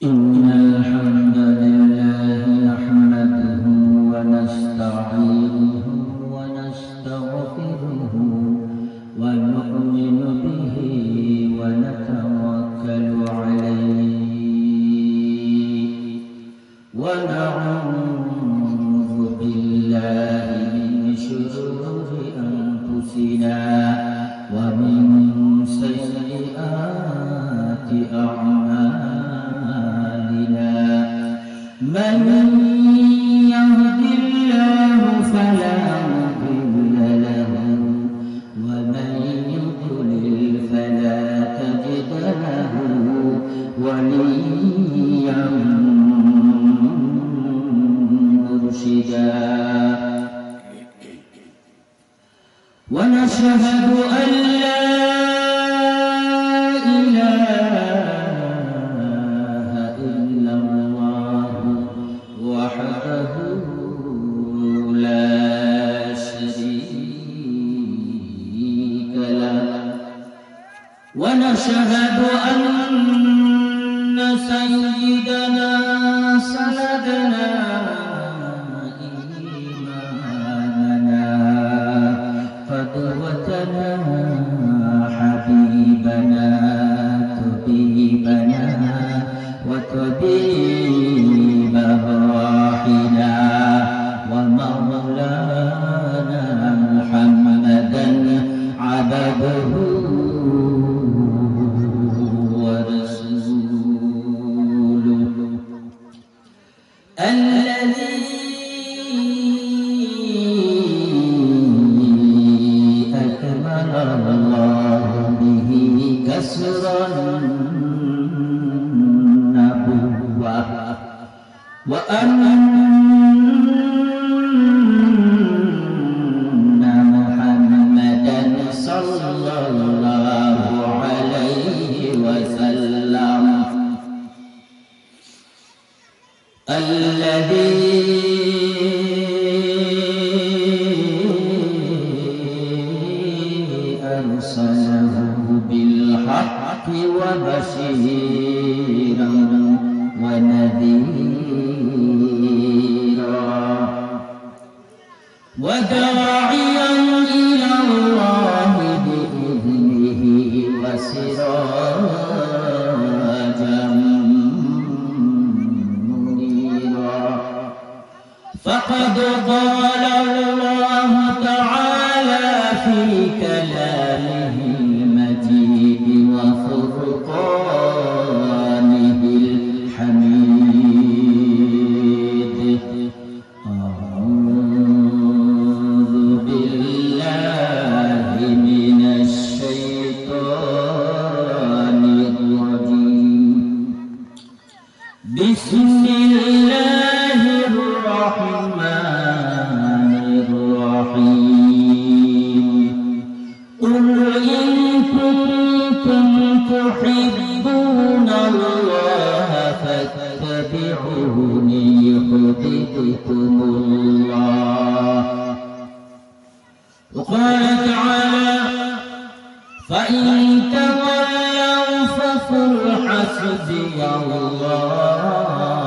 in فقد قال الله تعالى في كلامه الحسد يا الله.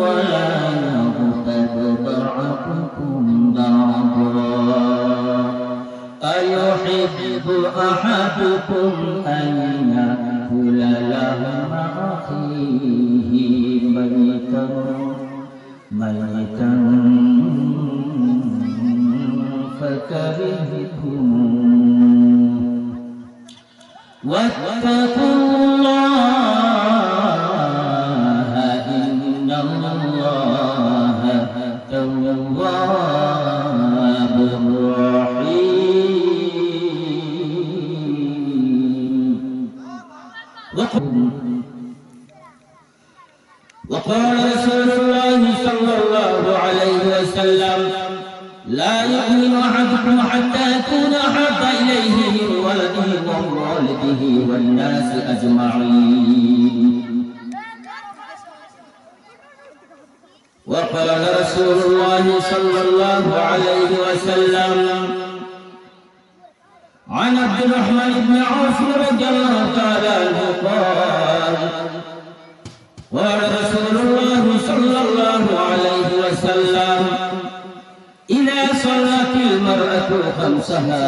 ولا أيحب أحدكم أن يأكل لهم أخيه ميتا ميتا فكرهتم واتقوا وقال رسول الله صلى الله عليه وسلم لا يؤمن أحدكم حتى يكون أحب إليه من ولده ووالده والناس أجمعين. وقال رسول الله صلى الله عليه وسلم عن عبد الرحمن بن عوف رضي الله تعالى عنه قال قال رسول الله صلى الله عليه وسلم إذا صلت المرأة خمسها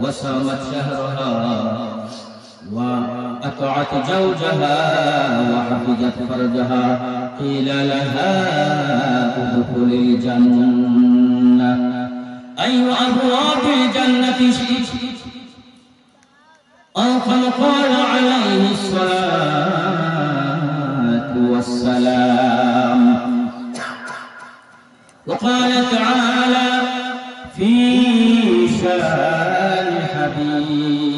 وصامت شهرها وأطعت زوجها وحفظت فرجها قيل لها ادخل الجنة. أي أبواب الجنة شئت؟ أو كما قال عليه الصلاة والسلام. وقال تعالى في شأن حبيبه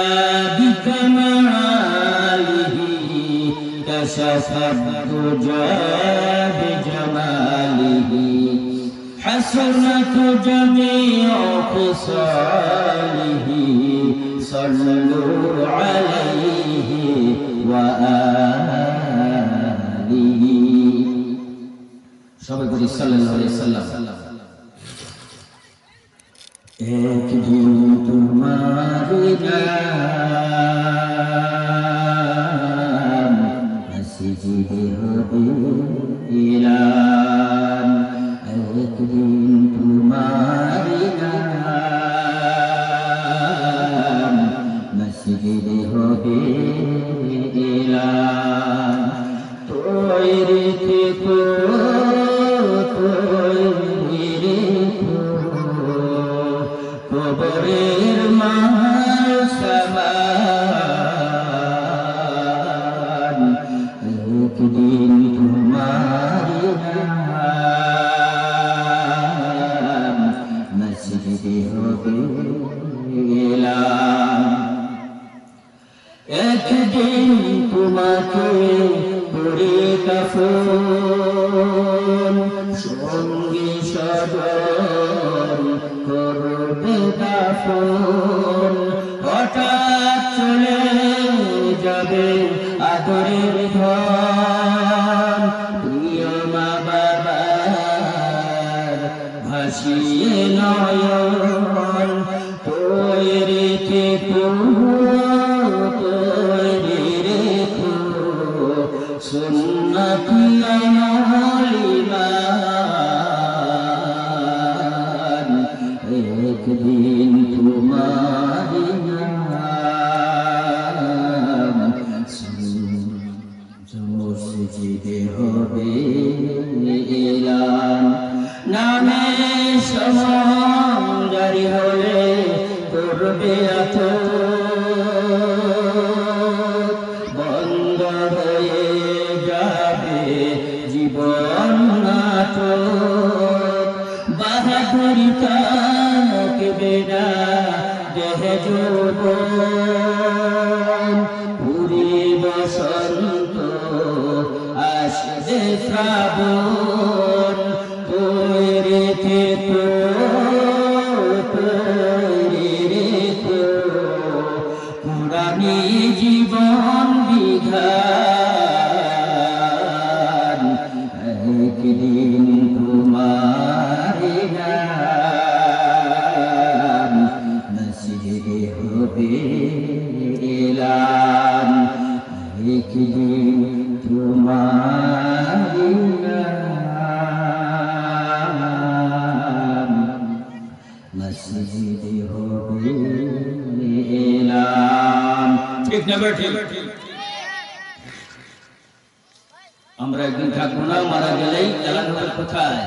كشف الدجى بجماله حسنت جميع خصاله صلوا عليه وآله সবাই বলি সাল্লাল্লাহু আলাইহি সাল্লাম একদিন তোমার নাম মসজিদে ভাসিয়ে নয়ন তৈরি থেকে তৈরি রেখো সুন্নতি শ্রাবণ না ঠিক আমরা একদিন থাকব না, মারা গেলেই এলান কোথায়?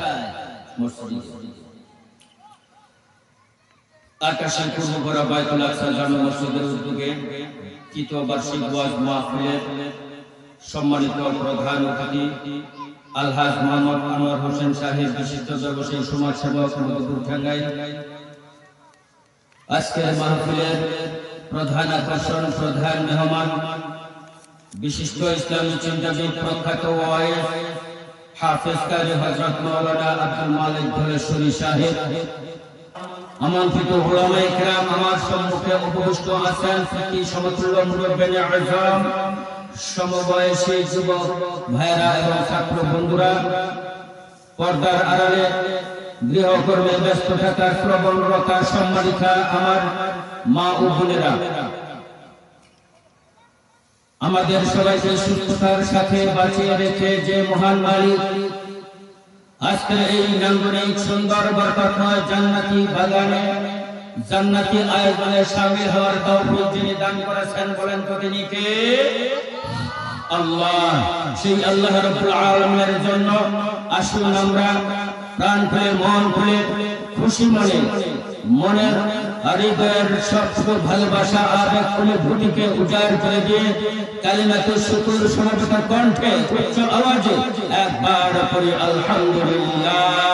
আকাশের পূর্ব করা বাইতুল আকসা জামে মসজিদের উদ্যোগে তৃতীয় বার্ষিক ওয়াজ মাহফিলের সম্মানিত প্রধান অতিথি, আলহাজ মোহাম্মদ আনোয়ার হোসেন সাহেব, বিশিষ্ট ব্যবসায়ী সমাজ সেবক মধুপুর ঠাঙ্গাই আজকের মাহফিলের প্রধান আকর্ষণ, প্রধান মেহমান। বিশিষ্ট ইসলামী চিন্তাবিদ প্রখ্যাত হাফেজ কাজী হজরত মৌলানা আব্দুল মালিক ধলেশ্বরী সাহেব। আমন্ত্রিত ওলামা ইকরাম আমার সম্মুখে উপবিষ্ট আছেন ফিকি সমতুল্য মুরব্বিনে আজম, সমবয়সী যুবক, ভাইরা এবং ছাত্র বন্ধুরা। পর্দার আড়ালে গৃহকর্মে ব্যস্ত থাকার প্রবণতা সম্মানিতা আমার মা ও বোনেরা। আমাদের সবাইকে সুস্থতার সাথে বাঁচিয়ে রেখে যে মহান মালিক, আজকের এই নান্দনিক সুন্দর বরকতময় জান্নাতি বাগানে জান্নাতি আয়োজনে শামিল হওয়ার তৌফিক যিনি দান করেছেন বলেন তো তিনি কে? আল্লাহ। সেই আল্লাহ রাব্বুল আলামিনের জন্য আসুন আমরা প্রাণ খুলে, মন খুলে, খুশি মনে মনের হৃদয়ের সব ভালোবাসা আবেগ খুলে ভুটিকে উজাড় করে দিয়ে কালিমাতে শুকুর সমবেত কণ্ঠে উচ্চ আওয়াজে একবার পড়ি, আলহামদুলিল্লাহ।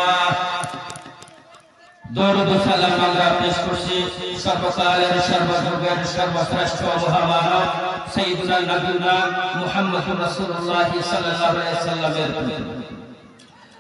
সর্বশ্রেষ্ঠ মহামানব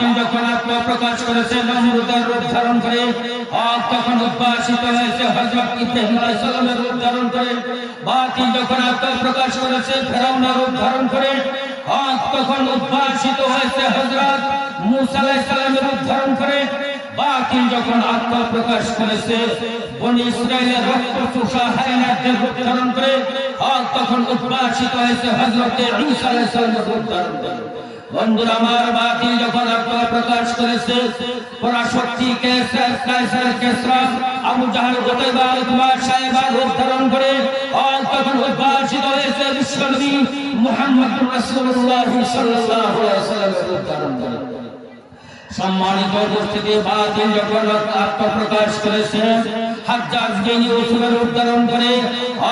বাতিল যখন আত্মপ্রকাশ করেছে নমরুদের রূপ ধারণ করে আজ তখন উদ্ভাসিত হয়েছে হযরত ইব্রাহিম আলাইহিস সালামের রূপ ধারণ করে বাতিল যখন আত্মপ্রকাশ করেছে, ফেরাউনের রূপ ধারণ করে আজ তখন উদ্ভাসিত হয়েছে হযরত মূসা আলাইহিস সালামের রূপ ধারণ করে বাতিল যখন আত্মপ্রকাশ করেছে, বনি ইসরায়েলের রক্ত চোষা হায়নাদের রূপ ধারণ করে আজ তখন উদ্ভাসিত হয়েছে হযরত ঈসা আলাইহিস সালামের রূপ ধারণ করে। বন্ধুরা, আমার বাতিল যখন আত্মা প্রকাশ করেছে পরাশক্তি কেসার কায়সার কেসরা আবু জাহাল যতইবা তোমার সাহেবা রূপ ধারণ করে আর তখন উদ্ভাসিত হয়েছে বিশ্বনবী মুহাম্মদ রাসূলুল্লাহ সাল্লাল্লাহু আলাইহি ওয়াসাল্লাম রূপ ধারণ করে। সম্মানিত উপস্থিতি, বাতিল যখন আত্মপ্রকাশ করেছে, হাজ্জাজ বিন ইউসুফের রূপ ধারণ করে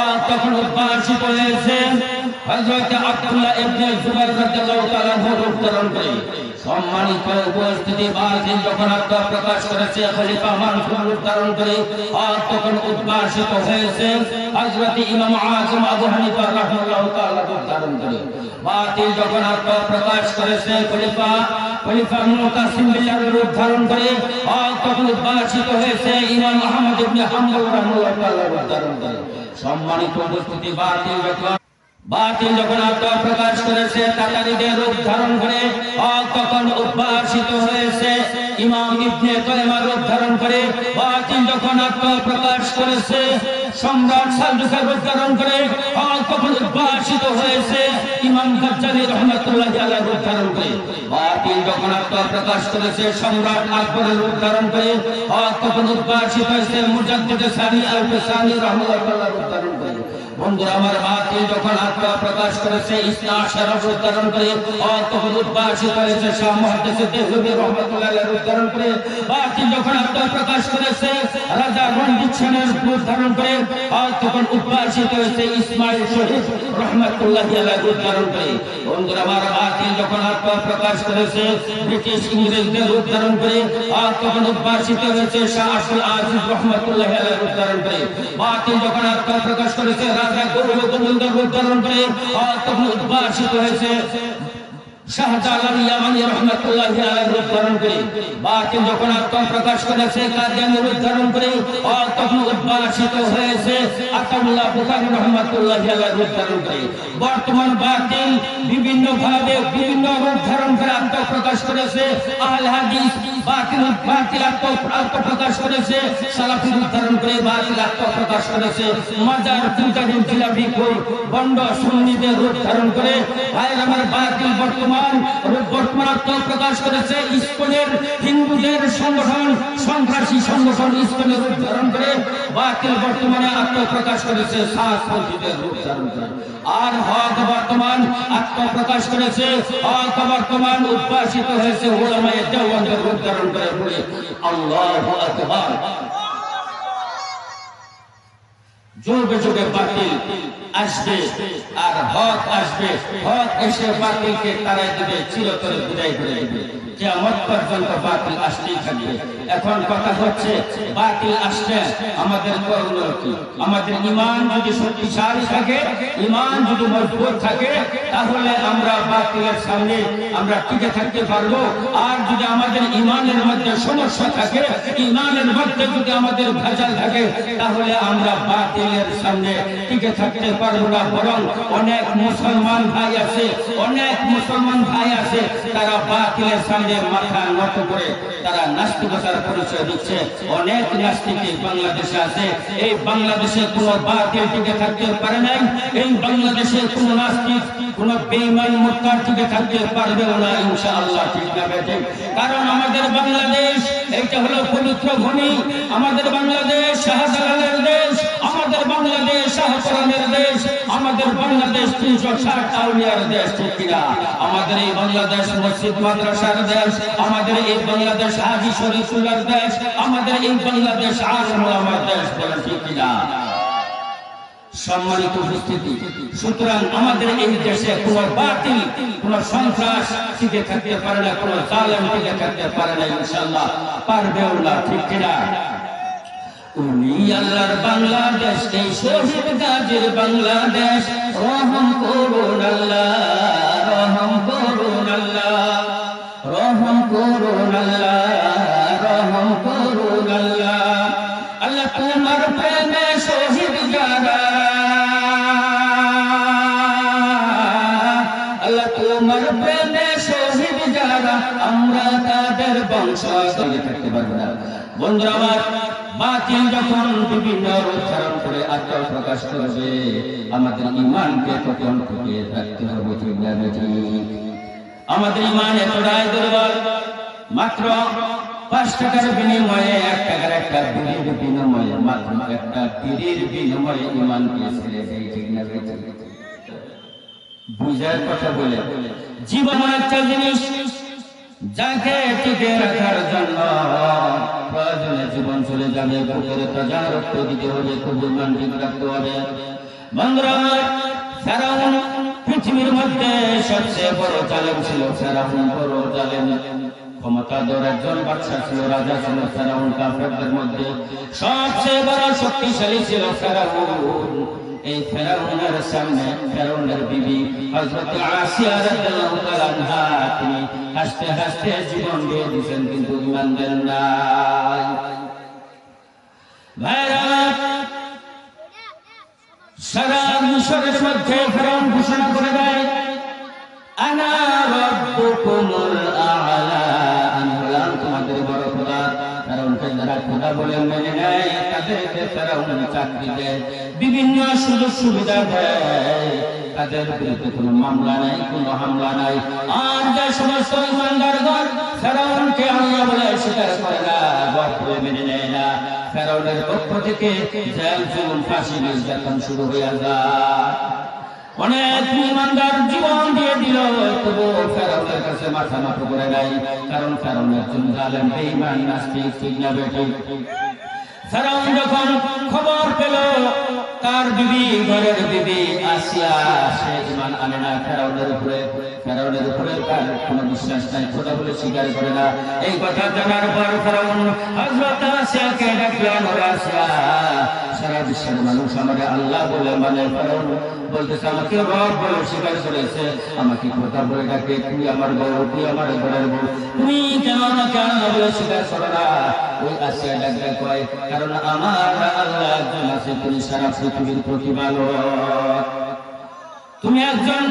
আর তখন উদ্ভাসিত হয়েছে। হযরত আব্দুল্লাহ ইবনে জুবাইর রাদিয়াল্লাহু তাআলা রূপ ধারণ করে। সম্মানিত উপস্থিতি বাতিল যখন আত্মা প্রকাশ করেছে খলিফা মানসুর ধারণ করে, আর তখন উদ্ভাসিত হয়েছে হযরত ইমাম আযম আবু হানিফা রাহমাতুল্লাহ তাআলা ধারণ করে। বাতিল যখন আত্মা প্রকাশ করেছে খলিফা খলিফা মুতাসিম বিল্লাহর রূপ ধারণ করে, আর তখন উদ্ভাসিত হয়েছে ইমাম আহমদ ইবনে হাম্বল রাহমাতুল্লাহ তাআলা ধারণ করে। সম্মানিত উপস্থিতি বাতিল যখন বাতিল যখন আত্মা প্রকাশ করেছে তাতারিদের রূপ ধারণ করে আর তখন উদ্ভাসিত হয়েছে। ইমাম ইবনে কলেমার রূপ ধারণ করে বাতিল যখন আত্মা প্রকাশ করেছে, সম্রাট সালজুকের রূপ ধারণ করে আর তখন উদ্ভাসিত হয়েছে। ইমাম গাজ্জালি রহমতুল্লাহ আলাইহি রূপ ধারণ করে। বাতিল যখন আত্মা প্রকাশ করেছে, সম্রাট আকবরের রূপ ধারণ করে আর তখন উদ্ভাসিত হয়েছে মুজাদ্দিদ সানি আল সানি রহমতুল্লাহ রূপ ধারণ করে। বন্ধুরা, আমার বাতিল যখন আত্মা প্রকাশ করেছে, ইসলাম শরফ উদ্ধারণ করে তখন উদ্ভাসিত হয়েছে শাহ মুহাদ্দিস দেহলভী রহমাতুল্লাহ উদ্ধারণ করে বাতিল যখন আত্মা প্রকাশ করেছে, রাজা রণজিৎ সেনের উদ্ধারণ করে তখন উদ্ভাসিত হয়েছে, ইসমাইল শহীদ রহমাতুল্লাহ উদ্ধারণ করে। বন্ধুরা, আমার বাতিল যখন আত্মা প্রকাশ করেছে, ব্রিটিশ ইংরেজদের উদ্ধারণ করে তখন উদ্ভাসিত হয়েছে, শাহ আব্দুল আজিজ রহমাতুল্লাহ উদ্ধারণ করে। বাতিল যখন আত্মা প্রকাশ করেছে রাজা গৌরব গোবিন্দের উদ্ধারণ করে আর তখন উদ্ভাসিত হয়েছে শাহজালাল ইয়ামানি রহমাতুল্লাহ আলাইহি উদ্ধারণ করে। বাতিল যখন আত্মা প্রকাশ করেছে কাদিয়ানের উদ্ধারণ করে তখন উদ্ভাসিত হয়েছে আতাউল্লাহ বুখারী রহমাতুল্লাহ আলাইহি উদ্ধারণ করে। বর্তমান বাতিল বিভিন্ন ভাবে বিভিন্ন রূপ ধারণ করে আত্মা প্রকাশ করেছে আহলে হাদিস বাতিল বাতিল আত্মা আত্মা প্রকাশ করেছে, সালাফি উদ্ধারণ করে বাতিল আত্মা প্রকাশ করেছে, মাজার জিলাপি কই বন্ড সুন্নিদের রূপ ধারণ করে। ভাইয়ের আমার বাতিল বর্তমান রূপ বর্তমান আত্মা প্রকাশ করেছে ইস্কনের হিন্দুদের সংগঠন, সন্ত্রাসী সংগঠন ইস্কনের রূপ ধারণ করে। বাতিল বর্তমানে আত্মা প্রকাশ করেছে সাহসপন্থীদের রূপ বর্তমান আত্মা প্রকাশ করেছে, হক বর্তমান উদ্ভাসিত হয়েছে ধারণ করে যুগে যুগে বাতিল আসবে আর হক আসবে। হক এসে বাতিলকে তারাই দিবে, চিরতরে বিদায় করে দেবে। কেমন পর্যন্ত বাতিল আসতেই এখন কথা হচ্ছে, বাতিল আসলে আমাদের করণীয় আমাদের ইমান যদি শক্তিশালী থাকে, ইমান যদি মজবুত থাকে, তাহলে আমরা বাতিলের সামনে আমরা টিকে থাকতে পারব। আর যদি আমাদের ইমানের মধ্যে সমস্যা থাকে, ইমানের মধ্যে যদি আমাদের ভেজাল থাকে, তাহলে আমরা বাতিলের সামনে টিকে থাকতে পারব না। বরং অনেক মুসলমান ভাই আছে, অনেক মুসলমান ভাই আছে তারা বাতিলের সামনে মাথা নত করে তারা নাস্তিকতার পরিচয় দিচ্ছে। অনেক নাস্তিক বাংলাদেশে আছে। এই বাংলাদেশে কোনো বাতিল টিকে থাকতে পারে নাই। এই বাংলাদেশে কোনো নাস্তিক, কোনো বেঈমান, মুক্তার টিকে থাকতে পারবে না, ইনশাআল্লাহ, ঠিক না কারণ আমাদের বাংলাদেশ এটা হলো পবিত্র ভূমি। আমাদের বাংলাদেশ শাহজালালের দেশ। আমাদের বাংলাদেশ দেশ আমাদের বাংলাদেশ তিনশো ষাট আউলিয়ার দেশ ঠিক আমাদের এই বাংলাদেশ মসজিদ, মাদ্রাসার দেশ, আমাদের এই বাংলাদেশ হাজি শরীফুল্লার দেশ, আমাদের এই বাংলাদেশ আলম আমার দেশ বলেন ঠিক সম্মানিত উপস্থিতি, সুতরাং আমাদের এই দেশে কোন বাতিল, কোন সন্ত্রাস টিকে থাকতে পারে না, কোন জালেম টিকে থাকতে পারে না, ইনশাআল্লাহ, পারবেও না, ঠিক কিনা? উনি আল্লাহর বাংলাদেশ, এই শহীদ গাজীর বাংলাদেশ। রহম করুন আল্লাহ, রহম করুন আল্লাহ, রহম করুন আল্লাহ, রহম করুন আল্লাহ। আল্লাহ তোমার প্রেমে শহীদ যারা, আল্লাহ তোমার প্রেমে শহীদ যারা, আমরা তাদের বংশ থাকতে পারব না। বন্ধুরা আমার বাতিল যখন বিভিন্ন ধারণ করে আত্মা প্রকাশ করবে, আমাদের ইমানকে তখন থেকে রাখতে হবে? আমাদের ইমান এতটাই দুর্বল মাত্র পাঁচ টাকার বিনিময়ে এক টাকার একটা বিড়ির বিনিময়ে, মাত্র একটা বিড়ির বিনিময়ে ইমানকে ছেড়ে দেয়, ঠিক না জীবন একটা জিনিস যাকে টিকে রাখার জন্য প্রয়োজনে জীবন চলে যাবে, বুকের তাজা রক্ত দিতে হবে, খুব ইমান ঠিক রাখতে হবে। বন্ধুরা, ফেরাউন পৃথিবীর মধ্যে সবচেয়ে বড় জালেম ছিল, ফেরাউন বড় জালেম। ক্ষমতাধর একজন বাদশা ছিল, রাজা ছিল, ফেরাউন কাফেরদের মধ্যে সবচেয়ে বড় শক্তিশালী ছিল ফেরাউন। এই ফেরাউনের সামনে, ফেরাউনের বিবি, হযরত আসিয়া রাদিয়াল্লাহু তাআলা আনহা, তিনি হাসতে হাসতে জীবন দিয়ে দিয়েছেন, কিন্তু ঈমান দেন নাই। ভাইরা সারা মিশরের মধ্যে ফেরাউন ঘোষণা করে দেয় খোদা বলে মেনে নেয় তাদেরকে ফেরাউন চাকরি দেয়। বিভিন্ন সুযোগ সুবিধা দেয়। তাদের বিরুদ্ধে কোনো মামলা নাই, কোনো হামলা নাই। আর যে সমস্ত ফেরাউনকে আল্লাহ বলে স্বীকার করে না বর মেনে নেয় না। ফেরাউনের পক্ষ থেকে জেল ফাঁসি, নির্যাতন শুরু হয়ে যায়। অনেক ইমানদার জীবন দিয়ে দিল, তবু ফেরাউনের কাছে মাথা মাথা করে নাই, কারণ ফেরাউন জন্য ফেরাউন যখন খবর পেল, তার বিবি, ঘরের বিবি আসিয়া, সে ইমান আনে না। ফেরাউনের উপরে ফেরাউনের উপরে তার কোনো বিশ্বাস নাই খোদা বলে স্বীকার করে না। এই কথা জানার পর ফেরাউন হযরত আসিয়াকে ডাকলেন আসিয়া, সারা বিশ্বের মানুষ আমাকে আল্লাহ বলে মানে। ফেরাউন বলতেছে, আমাকে রব বলে স্বীকার করেছে। আমাকে খোদা বলে ডাকে তুই আমার বউ তুই আমার ঘরের বউ। তুমি কেন আমাকে আল্লাহ বলে স্বীকার করো না? ওই আসিয়া ডাকলে কয় কারণ আমার আল্লাহ একজন আছে তিনি সারা পৃথিবীর প্রতিপালক। তুমি একজন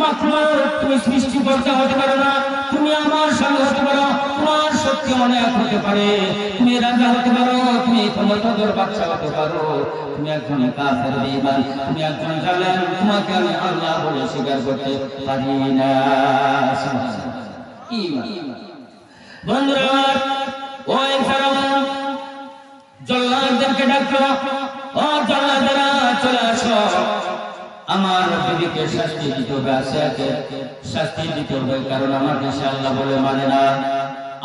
মাখলুক তুমি সৃষ্টি করতে হতে পারো না। তুমি আমার সঙ্গে হতে পারো, তোমার শক্তি অনেক হতে পারে। তুমি রাজা হতে পারো, তুমি ক্ষমতাধর বাচ্চা হতে পারো। তুমি একজন কাফের বেঈমান, তুমি একজন জালেম, তোমাকে আমি আল্লাহ বলে স্বীকার করতে পারি না। বন্ধুরা ওই ফেরাউন জল্লাদদেরকে ডাকলো ও জল্লাদেরা, চলে আসো। আমার বিবিকে শাস্তি দিতে হবে আসিয়াকে শাস্তি দিতে হবে, কারণ আমার দেশে আল্লাহ বলে মানে না।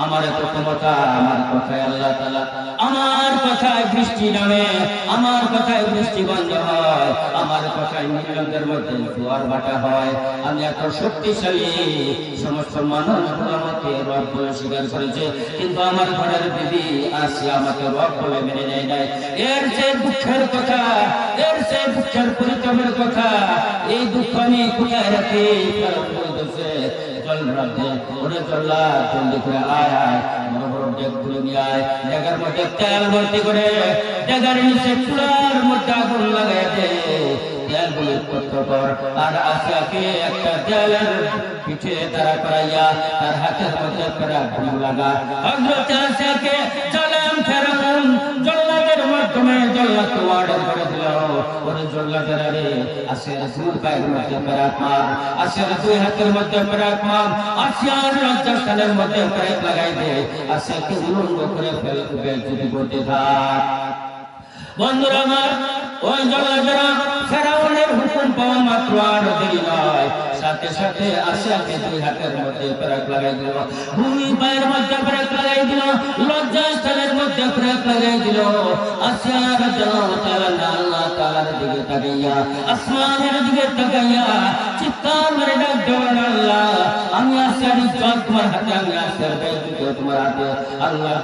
আমার এত ক্ষমতা আমার কথায় আল্লাহ তালা আমার কথায় বৃষ্টি নামে, আমার কথায় বৃষ্টি বন্ধ হয়, আমার কথায় মিলিয়নদের মধ্যে জোয়ার বাটা হয়। আমি এত শক্তিশালী, সমস্ত মানুষ আমাকে রব বলে স্বীকার করেছে, কিন্তু আমার ঘরের বিবি আসি, আমাকে রব বলে মেনে নেয় নাই। এর যে দুঃখের কথা, এর যে দুঃখের পরিচয়ের কথা, এই দুঃখ আমি কোথায় রাখি? কারণ বলতেছে জল রাখতে ওরে চল্লা জলদি করে আয় আয় বড় বড় ডেক তুলে নিয়ে আয় ডেগার মধ্যে তেল ভর্তি করে ডেগার নিচে চুলার মধ্যে আগুন লাগাই দে তেল বলে পত্র কর আর আশাকে একটা তেলের পিঠে তারা করাইয়া তার হাতের মধ্যে করা ঘুম লাগা হযরত আশাকে জালাম ফেরাউন জল্লাদের মাধ্যমে জল্লাদকে অর্ডার করে দিল ওরে জল্লাদের আরে আসিয়ার দুই পায়ের মধ্যে পেরাক মার, আসিয়ার দুই হাতের মধ্যে পেরাক মার, আসিয়ার লজ্জাস্থানের মধ্যে পেরাক লাগাই দে, আসিয়াকে উলঙ্গ করে ফেলবে যদি করতে থাক। বন্ধুরা আমার, ওই জলাজরা ফেরাউনের হুকুম পাওয়া মাত্র আর দেরি নয়। সাথে সাথে আশাকে দুই হাতের মধ্যে প্রাক লাগাই দিল। ভূমি পায়ের মধ্যে প্রাক লাগাই দিল, লজ্জাস্থানের মধ্যে প্রাক লাগাই দিল। আশার জনতালা আল্লাহ তালার দিকে তাকাইয়া, আসমানের দিকে তাকাইয়া চিৎকার মেরে ডাক দেওয়ার আল্লাহ, আমি আশার ইজ্জত, তোমার হাতে আমি আশার বেইজ্জত তোমার হাতে আল্লাহ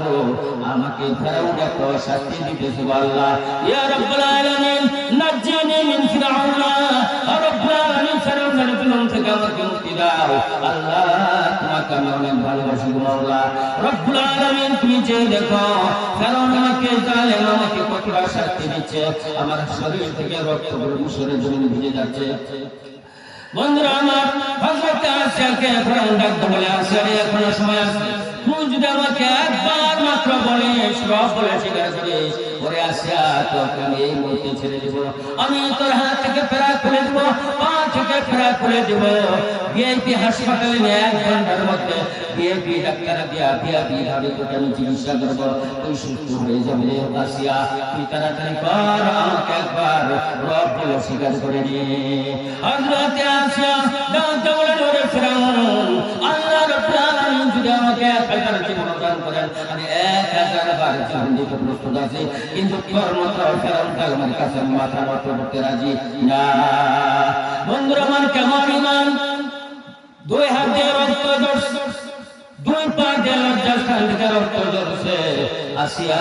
আমাকে ফেরাউন এত শাস্তি দিতেছে আল্লাহ। ইয়া রাব্বুল আলামিন মিন ফিরাউন আল্লাহ তোমাকে আমি অনেক ভালোবাসি গো মাওলা রব্বুল আলামিন তুমি যে দেখো ফেরাউন আমাকে জালেম আমাকে কতটা শাস্তি দিচ্ছে আমার শরীর থেকে রক্তগুলো মিশরের জমিন ভিজে যাচ্ছে বন্ধুরা আমার হযরত আশাকে ফেরাউন ডাকতে বলে আসে এখনও সময় আছে। যদি আমাকে একবার মাত্র বলে, সব বলে স্বীকার করিস তোকে আমি এই মুহূর্তে ছেড়ে দিব। আমি তোর হাত থেকে ফেরা খুলে দিব, পা থেকে ফেরা খুলে দিব। বিআইপি হাসপাতালে এক ঘণ্টার মধ্যে বিআইপি ডাক্তার দিয়া বিআইপি ভাবে তোকে আমি চিকিৎসা করব। তুই সুস্থ হয়ে যাবে রে তুই তাড়াতাড়ি কর, আমাকে একবার রব বলে স্বীকার করে নে। হযরত আসিয়া ডাকতে বলেন ফেরাউন আল্লাহ আমাকে হাজার জীবন দান করেন আমি এক হাজার সেবার জীবন দিতে প্রস্তুত আছে দুই হাত দিয়ে রক্ত দুই পা দিয়ে লজ্জাস্থান থেকে রক্ত ঝরছে। আসিয়া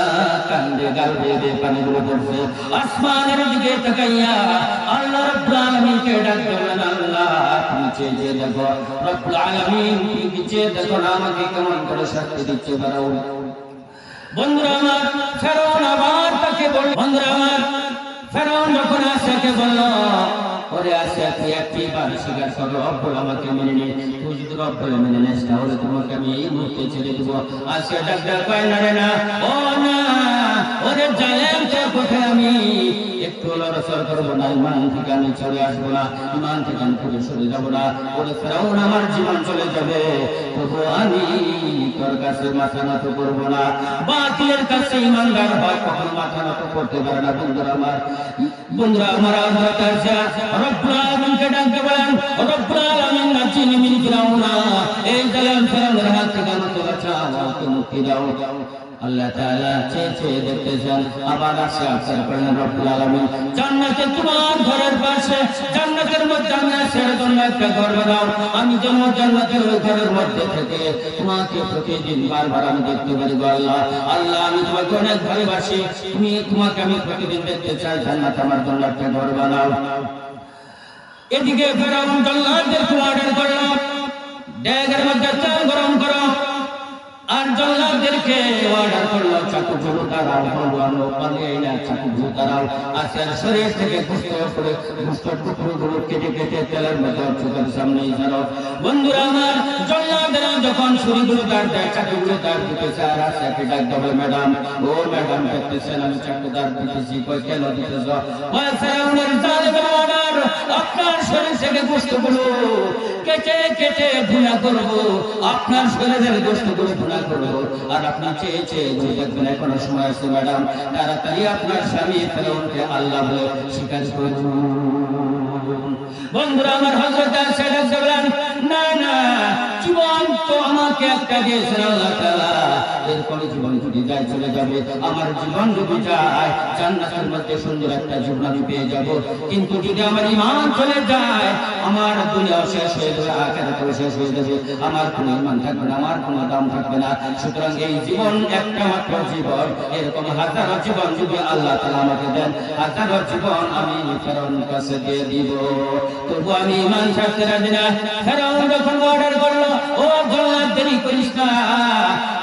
কান্দে গাল দিয়ে পানিগুলো পড়ছে আসমানের দিকে তাকাইয়া আল্লাহ রাব্বুল আলামিনকে ডাক দিলেন, আল্লাহ চেয়ে চেয়ে দেখো। রব্বুল আলামিন চেয়ে দেখো না, আমাকে কেমন করে শাস্তি দিচ্ছে বাড়াও বন্ধুরা আমার, ফেরাউন আবার তাকে বলল, বন্ধুরা আমার, ফেরাউন যখন আসিয়াকে বলল ওরে আসে তুই একটি বার স্বীকার করো, রব্বুল আমাকে মেনে নে। তুই যদি রব্বুল মেনে নেস, তাহলে তোমাকে আমি এই মুহূর্তে ছেড়ে দেবো। আসিয়া ডাক্তার কয়, না রে না, ও না। ওরে জালেম তোর কোথায় আমি একটু লড়াচড় করব না, ইমান থেকে আমি চলে আসব না, ইমান থেকে আমি ফিরে সরে যাব না। ওরে ফেরাউন, আমার জীবন চলে যাবে, তবু আমি তোর কাছে মাথা নত করব না। বাতিলের কাছে ইমানদার হয়, কখনো মাথা নত করতে পারে না। বন্ধুরা আমার বন্ধুরা আমার আল্লাহ কাছে রব্বুল আলামিনকে ডাকতে বলেন, রব্বুল আলামিন না চিনি মিনি ফিরাউনা এই জালাল ফেরাউনের হাত থেকে মুক্তি দাও আল্লাহ তাআলা চেয়ে চেয়ে দেখতেছেন আবার আসে আসার করেন রব্বুল আলামিন জান্নাতে তোমার ঘরের পাশে জান্নাতের মধ্যে আমি ছেড়ে জন্য একটা ঘর বানাও আমি যেন জান্নাতের ওই ঘরের মধ্যে থেকে তোমাকে প্রতিদিন বারবার আমি দেখতে পারি আল্লাহ আল্লাহ আমি তোমাকে অনেক ভালোবাসি তুমি তোমাকে আমি প্রতিদিন দেখতে চাই জান্নাত আমার জন্য একটা ঘর বানাও। এদিকে ফেরাউন জল্লাদদেরকে অর্ডার করল ড্যাগের মধ্যে চাল গরম করো। আর জল্লাদদেরকে অর্ডার করল, চাকু গুলো দাঁড়াও ভগবান পালিয়ে না চাকু গুলো দাঁড়াও আসের শরীর থেকে গুস্ত করে গুস্ত টুকরো গুলো কেটে কেটে তেলের মধ্যে চোখের সামনে ধরো বন্ধুরা আমার জল্লাদেরা যখন ছুরিগুলো তার দেয় চাকুগুলো তার দিতেছে আর আসিয়াকে ডাক দেবে, ম্যাডাম, ও ম্যাডাম, দেখতেছেন আমি চাকু তার দিতেছি কই কেন দিতেছ আপনার শরীর থেকে গোস্তগুলো কেটে কেটে ভুনা করব, আপনার শরীরের গোস্তগুলো ভুনা করব। আর আপনি চেয়ে চেয়ে যে দেখবেন এখনও সময় আছে, ম্যাডাম, তাড়াতাড়ি আপনার স্বামী ফেরাউনকে আল্লাহ বলে স্বীকার করুন। বন্ধুরা, আমার হজরত না না, জীবন তো আমাকে একটা দিয়েছেন আল্লাহ তাআলা। এরপরে জীবন যদি যায়, চলে যাবে। আমার জীবন যদি যায়, জান্নাতের মধ্যে সুন্দর একটা জীবন আমি পেয়ে যাব। কিন্তু যদি আমার ইমান চলে যায়, আমার দুনিয়া শেষ হয়ে যাবে, আখেরাতও শেষ হয়ে যাবে। আমার কোনো ইমান থাকবে না, আমার কোনো দাম থাকবে না। সুতরাং এই জীবন একটা মাত্র জীবন, এরকম হাজারো জীবন যদি আল্লাহ তাআলা আমাকে দেন, হাজারো জীবন আমি ফেরাউন কাছে দিয়ে দিব। তবু আমি ইমান ছাড়তে রাজি না। ফেরাউন যখন অর্ডার করল, ও গোলাপ দেরি করিস না।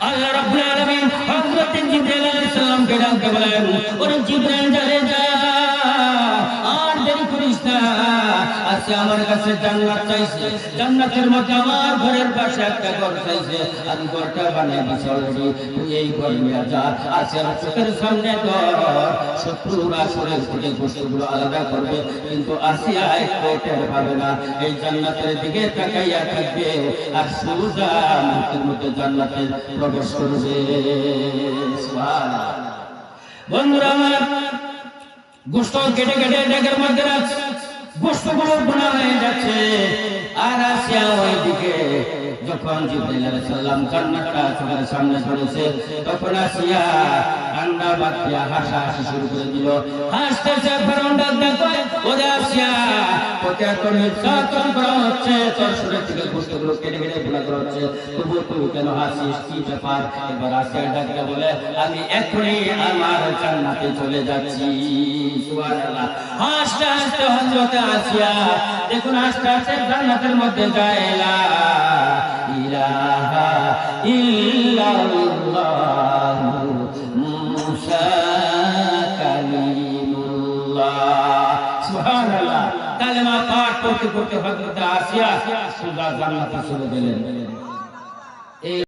আল্লাহ রাব্বুল আলামিন হযরত জিবরাইল আলাইহিস সালামকে ডাকতে বলেন ওরে জিবরাইল যারে যা আর দেরি আমার কাছে জান্নাত চাইছে। জান্নাতের মধ্যে আমার ঘরের পাশে একটা ঘর চাইছে। আমি ঘরটা বানিয়ে দিছি তুই এই ঘর নিয়ে যা। আমার চোখের সামনে ঘর। শত্রুরা থেকে আলাদা করবে। কিন্তু আসিয়া টের পাবে না। এই জান্নাতের দিকে তাকাইয়া থাকবে আর সুজা মধ্যে জান্নাতে প্রবেশ করবে। বন্ধুরা আমার গোস্ত কেটে কেটে ডেকের মধ্যে রাখছে। গোস্তগুলো বোনা হয়ে যাচ্ছে। আর আসিয়া ওইদিকে যখন জিবরাইল আলাইহিস জান্নাতটা চোখের সামনে ধরেছে তখন আসিয়া ঠান্ডা বাতিয়া হাসা হাসি শুরু করে দিল। হাসতেছে দেখো, ওরে আসিয়া করা হচ্ছে, তোর শরীর থেকে গোস্তগুলো কেটে কেটে করা হচ্ছে। তবু তুই কেন হাসিস? কি ব্যাপার? আসিয়া ডাকতে বলে, আমি এখনই আমার জান্নাতে চলে যাচ্ছি। হাসতে হাসতে হযরতে আসিয়া, দেখুন আস্তে আস্তে জান্নাতের মধ্যে যায় ইলাহা ইল্লাল্লাহ মুসা কালিমুল্লাহ। সুবহানাল্লাহ। কালেমা পাঠ করতে করতে হযরত আসিয়া সুজা জান্নাতে চলে গেলেন।